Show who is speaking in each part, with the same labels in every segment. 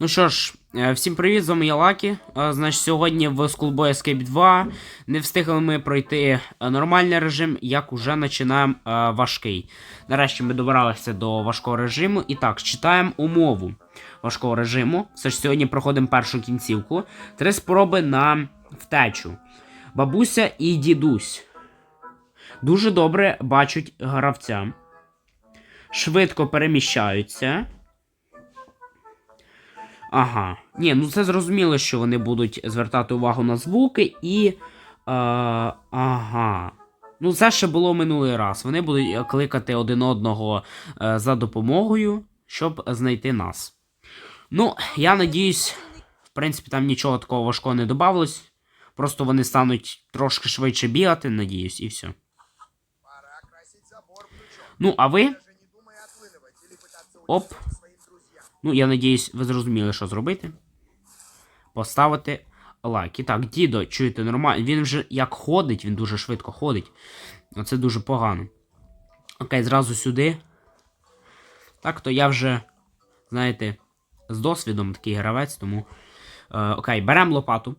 Speaker 1: Ну що ж, е, всім привіт, з вами я Лакі. Е, Значить, сьогодні в Schoolboy Escape 2 не встигли ми пройти е, нормальний режим, як уже починаємо важкий. Нарешті ми добралися до важкого режиму. І так, читаємо умову важкого режиму. Все ж сьогодні проходимо першу кінцівку. Три спроби на втечу. Бабуся і дідусь. Дуже добре бачать гравця. Швидко переміщаються. Ага. Ні, ну це зрозуміло, що вони будуть звертати увагу на звуки і. Е, ага. Ну, це ще було минулий раз. Вони будуть е, кликати один одного е, за допомогою, щоб знайти нас. Ну, я надіюсь, в принципі, там нічого такого важкого не додавалось. Просто вони стануть трошки швидше бігати, надіюсь, і все. Ну, а ви? Оп. Ну, я надіюсь, ви зрозуміли, що зробити. Поставити лайк. І так, дідо, чуєте, нормально. Він вже як ходить, він дуже швидко ходить. Оце дуже погано. Окей, зразу сюди. Так, то я вже, знаєте, з досвідом такий гравець, тому. Е, окей, беремо лопату.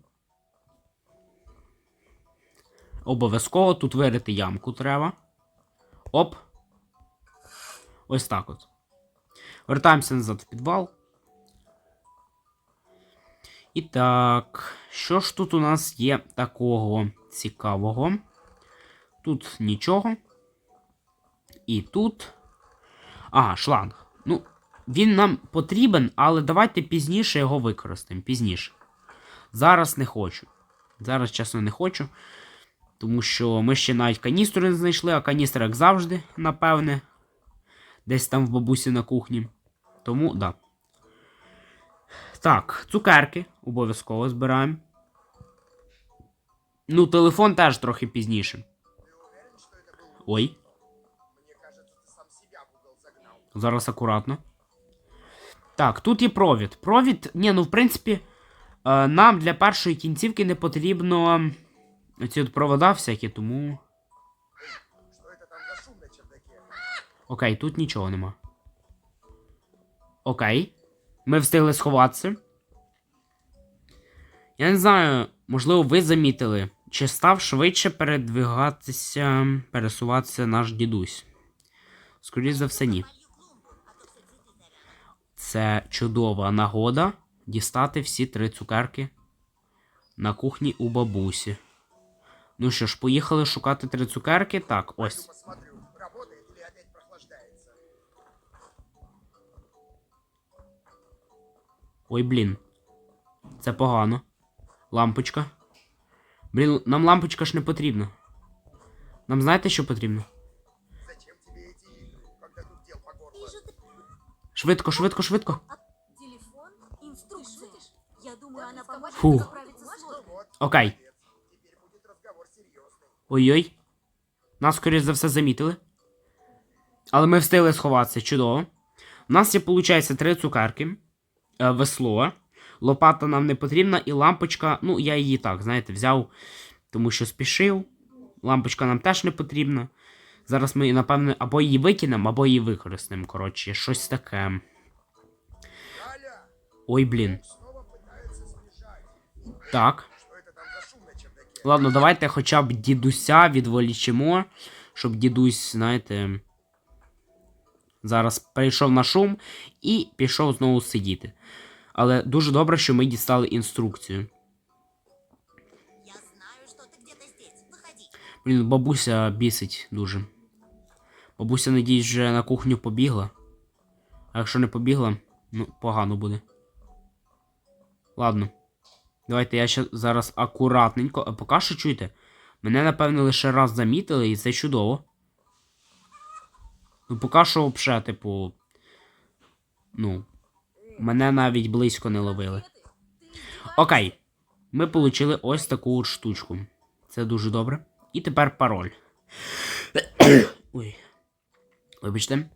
Speaker 1: Обов'язково тут вирити ямку треба. Оп. Ось так от. Вертаємося назад в підвал. І так, що ж тут у нас є такого цікавого? Тут нічого. І тут. Ага, шланг. Ну, він нам потрібен, але давайте пізніше його використаємо. Пізніше. Зараз не хочу. Зараз, чесно, не хочу. Тому що ми ще навіть каністру не знайшли, а каністра, як завжди, напевне. Десь там в бабусі на кухні. Тому, да. Так, цукерки обов'язково збираємо. Ну, телефон теж трохи пізніше. Ой, зараз акуратно. Так, тут є провід. Провід, ні, ну в принципі, е, нам для першої кінцівки не потрібно ці от провода всякі, тому. Окей, тут нічого нема. Окей. Ми встигли сховатися. Я не знаю, можливо, ви замітили, чи став швидше передвигатися, пересуватися наш дідусь. Скоріше за все, ні. Це чудова нагода дістати всі три цукерки на кухні у бабусі. Ну що ж, поїхали шукати три цукерки. Так, ось. Ой, блін. Це погано. Лампочка. Блін, нам лампочка ж не потрібна. Нам знаєте, що потрібно?
Speaker 2: Зачем тебе эти игры, когда тут дел по горло?
Speaker 1: Швидко, швидко, швидко.
Speaker 3: Телефон, инструкция. Я думаю, она поможет
Speaker 1: Фух.
Speaker 3: справиться с
Speaker 2: Ну
Speaker 3: сложностью.
Speaker 2: вот,
Speaker 1: Окей.
Speaker 2: молодец. Теперь будет разговор серьезный.
Speaker 1: Ой-ой. Нас, скоріш за все, замітили. Але ми встигли сховатися, чудово. У нас є, виходить, три цукерки. Е, весло. Лопата нам не потрібна, і лампочка, ну, я її так, знаєте, взяв, тому що спішив. Лампочка нам теж не потрібна. Зараз ми, напевне, або її викинемо, або її використаємо. Коротше, щось таке. Ой, блін. Так. Ладно, давайте хоча б дідуся відволічимо, щоб дідусь, знаєте, зараз перейшов на шум і пішов знову сидіти. Але дуже добре, що ми дістали інструкцію.
Speaker 3: Я знаю, ты где-то здесь.
Speaker 1: Блін, бабуся бісить дуже. Бабуся, надіюсь, вже на кухню побігла. А якщо не побігла, ну, погано буде. Ладно. Давайте я ще зараз акуратненько. А поки що чуєте? Мене, напевно, лише раз замітили, і це чудово. Ну, поки що взагалі, типу. Ну. Мене навіть близько не ловили. Окей. Ми отримали ось таку от штучку. Це дуже добре. І тепер пароль. Ой. Вибачте.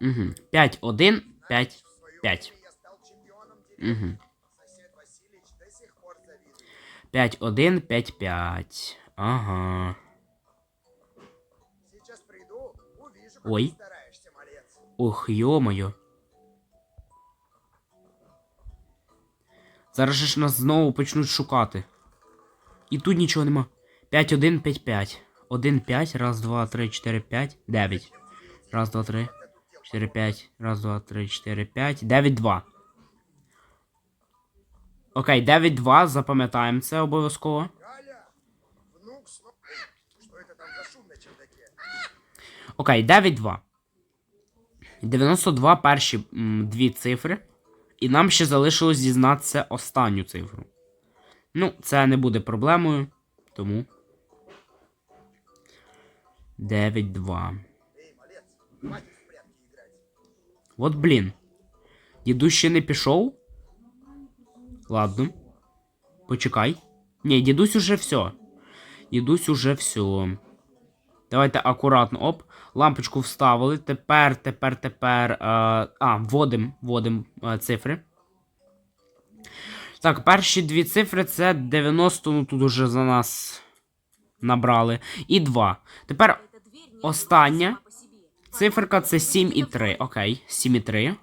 Speaker 1: Угу. 5, 1, 5, 5.
Speaker 2: я стал чемпионом.
Speaker 1: Угу.
Speaker 2: Сосед Васильевич до сих пор завидует.
Speaker 1: 5, 1, 5, 5. Ага. Ой.
Speaker 2: ты стараешься, малец.
Speaker 1: Ох, ё-моё. Зараз же ж нас знову почнуть шукати. І тут нічого нема. 5, 1, 5, 5. 1, 5, раз, два, три, 4, 5, 9. Раз, два, три, 4, 5. Раз, два, три, 4, 5. 9, 2. Окей, 9, 2, запам'ятаємо це обов'язково. Окей, 9, 2. 92 перші м, дві цифри. І нам ще залишилось дізнатися останню цифру. Ну, це не буде проблемою. Тому. 9, 2.
Speaker 2: Эй, малец, хватит в прятки играть.
Speaker 1: От блін. Дідусь ще не пішов. Ладно. Почекай. Ні, дідусь уже все. Дідусь уже все. Давайте акуратно. Оп. Лампочку вставили. Тепер, тепер, тепер. Е, а, вводим, вводим е, цифри. Так, перші дві цифри це 90, ну тут уже за нас набрали. І 2. Тепер Остання. Циферка це 7 і 3. Окей, 7 і 3.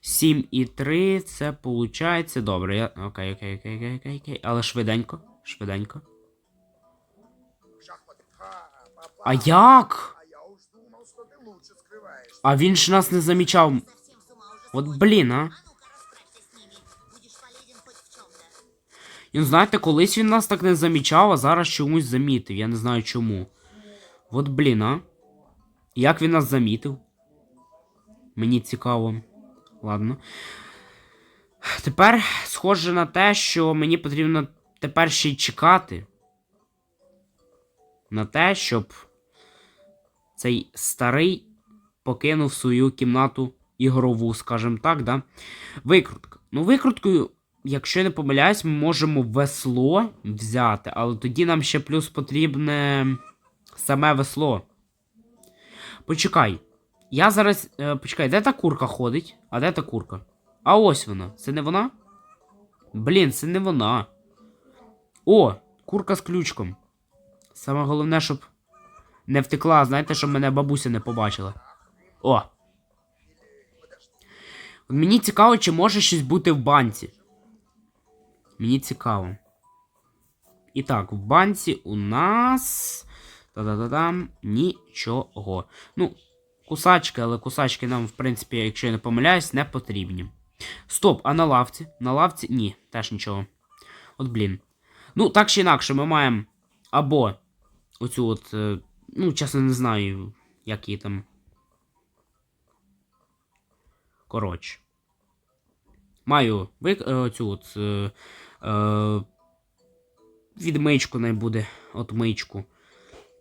Speaker 1: 7 і 3, це получається. Добре, я. Окей, окей, окей, окей, окей, окей. Але швиденько. Швиденько. А як?
Speaker 2: А
Speaker 1: він ж нас не замічав. От блін, а. І знаєте, колись він нас так не замічав, а зараз чомусь замітив. Я не знаю чому. От блін, а. Як він нас замітив? Мені цікаво. Ладно. Тепер схоже на те, що мені потрібно тепер ще й чекати. На те, щоб цей старий покинув свою кімнату ігрову, скажімо так, да? Викрутка. Ну, викруткою, якщо я не помиляюсь, ми можемо весло взяти, але тоді нам ще плюс потрібне саме весло. Почекай. Я зараз. Е, почекай, де та курка ходить? А де та курка? А ось вона. Це не вона? Блін, це не вона. О, курка з ключком. Саме головне, щоб не втекла, знаєте, щоб мене бабуся не побачила. О. Мені цікаво, чи може щось бути в банці. Мені цікаво. І так, в банці у нас. Та-да-да-дам. Нічого. Ну, кусачки, але кусачки нам, в принципі, якщо я не помиляюсь, не потрібні. Стоп, а на лавці? На лавці? Ні, теж нічого. От блін. Ну, так чи інакше, ми маємо або оцю от. Ну, чесно, не знаю, як її там. Коротше. Маю вик... е, оцю от. Е, е, відмичку най буде. Отмичку.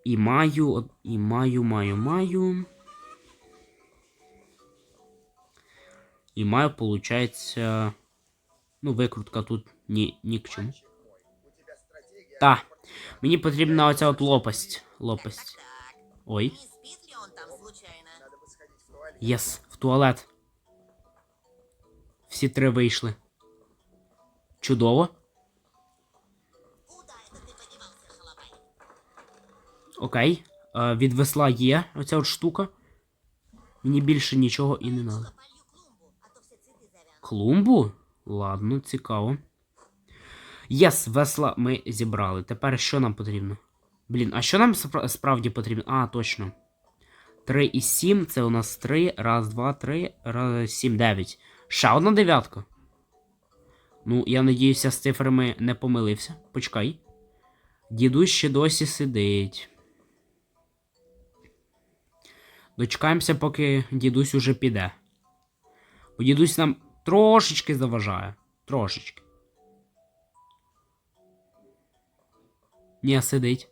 Speaker 1: І маю. от- І маю, маю, маю. І маю, получається. Ну, викрутка тут ні, ні к чому. Та. Мені потрібна оця от лопасть. Лопасть.
Speaker 3: Так,
Speaker 1: Ой.
Speaker 3: не спит ли он там случайно?
Speaker 2: Надо бы сходить в туалет.
Speaker 1: Єс, в туалет. Всі три вийшли. Чудово.
Speaker 3: Куда это ты подевался, шалопай?
Speaker 1: Окей. Е, від весла є оця от штука. Мені більше нічого і не треба.
Speaker 3: Полью клумбу, а то все цветы завянут.
Speaker 1: Клумбу? Ладно, цікаво. Єс, весла ми зібрали. Тепер що нам потрібно? Блін, а що нам справді потрібно? А, точно. 3 і 7, це у нас 3. Раз, два, три, раз, 7, 9. Ще одна дев'ятка. Ну, я надіюся, з цифрами не помилився. Почекай. Дідусь ще досі сидить. Дочекаємося, поки дідусь уже піде. Бо дідусь нам трошечки заважає. Трошечки. Ні, сидить.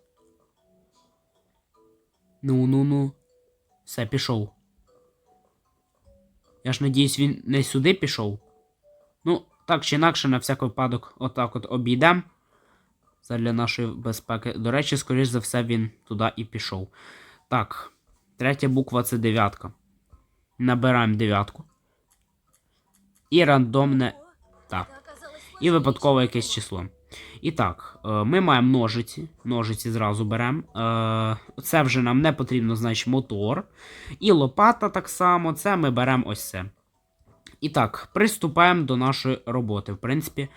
Speaker 1: Ну, ну, ну. Все, пішов. Я ж надіюсь, він не сюди пішов. Ну, так чи інакше, на всяк випадок, отак от обійдем. Задля нашої безпеки. До речі, скоріш за все, він туди і пішов. Так, третя буква це дев'ятка. Набираємо дев'ятку. І рандомне. Так. І випадкове якесь число. І так, е, ми маємо ножиці. Ножиці зразу беремо. Е, Це вже нам не потрібно, значить, мотор. І лопата так само. Це ми беремо ось це. І так, приступаємо до нашої роботи. В принципі,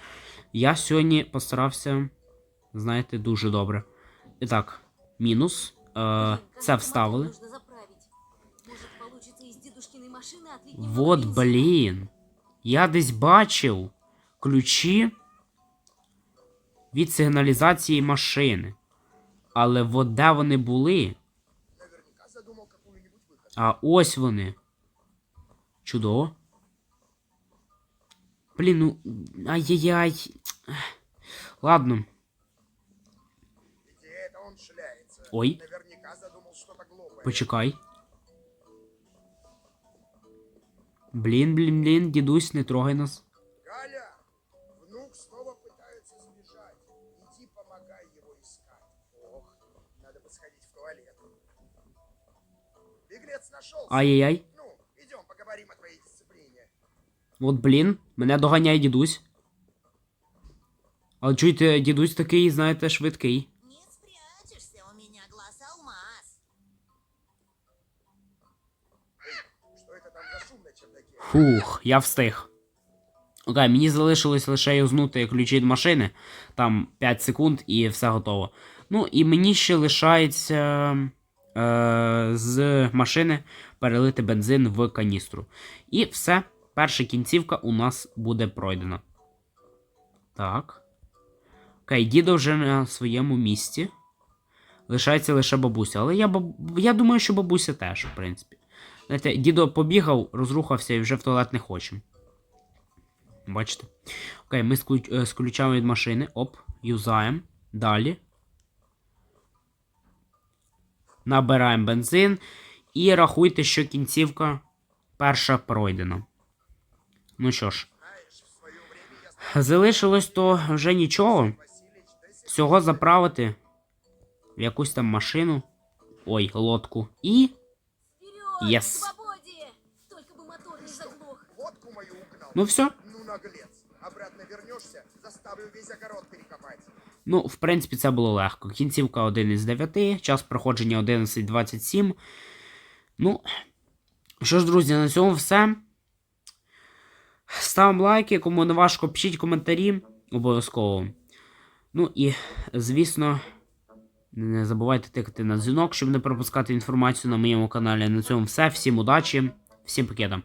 Speaker 1: я сьогодні постарався, знаєте, дуже добре. І так, мінус. Е, це вставили. Вот, блін. Я десь бачив ключі від сигналізації машини. Але от де вони були? А ось вони. Чудово. Блін, ну. Ай-яй-яй. Ладно. Ой. Почекай. Блін, блін, блін, дідусь, не трогай нас. Ай-яй-яй.
Speaker 2: Ну, идем поговорим о твоей дисциплине.
Speaker 1: От, блін, мене доганяє дідусь. Але чуєте, дідусь такий, знаєте, швидкий.
Speaker 3: Не спрячешься, у меня глаз алмаз.
Speaker 2: Что это там за шум на чердаке?
Speaker 1: Фух, я встиг. Окей, мені залишилось лише юзнути ключі від машини. Там 5 секунд і все готово. Ну, і мені ще лишається з машини перелити бензин в каністру. І все, перша кінцівка у нас буде пройдена. Так. Окей, дідо вже на своєму місці. Лишається лише бабуся. Але я, баб... я думаю, що бабуся теж, в принципі. Знаєте, дідо побігав, розрухався і вже в туалет не хоче. Бачите? Окей, ми з, е, ключами від машини. Оп, юзаємо. Далі. Набираємо бензин. І рахуйте, що кінцівка перша пройдена. Ну що ж, залишилось то вже нічого. Всього заправити в якусь там машину. Ой, лодку. І.
Speaker 4: Вперед!
Speaker 1: Yes. Ну все.
Speaker 2: Ну, наглец. Обратно вернешься, заставлю весь огород перекопать.
Speaker 1: Ну, в принципі, це було легко. Кінцівка 1 із 9, час проходження 11.27. Ну, що ж, друзі, на цьому все. Ставимо лайки, кому не важко, пишіть коментарі. Обов'язково. Ну і, звісно, не забувайте тикати на дзвінок, щоб не пропускати інформацію на моєму каналі. На цьому все. Всім удачі, всім пакетам.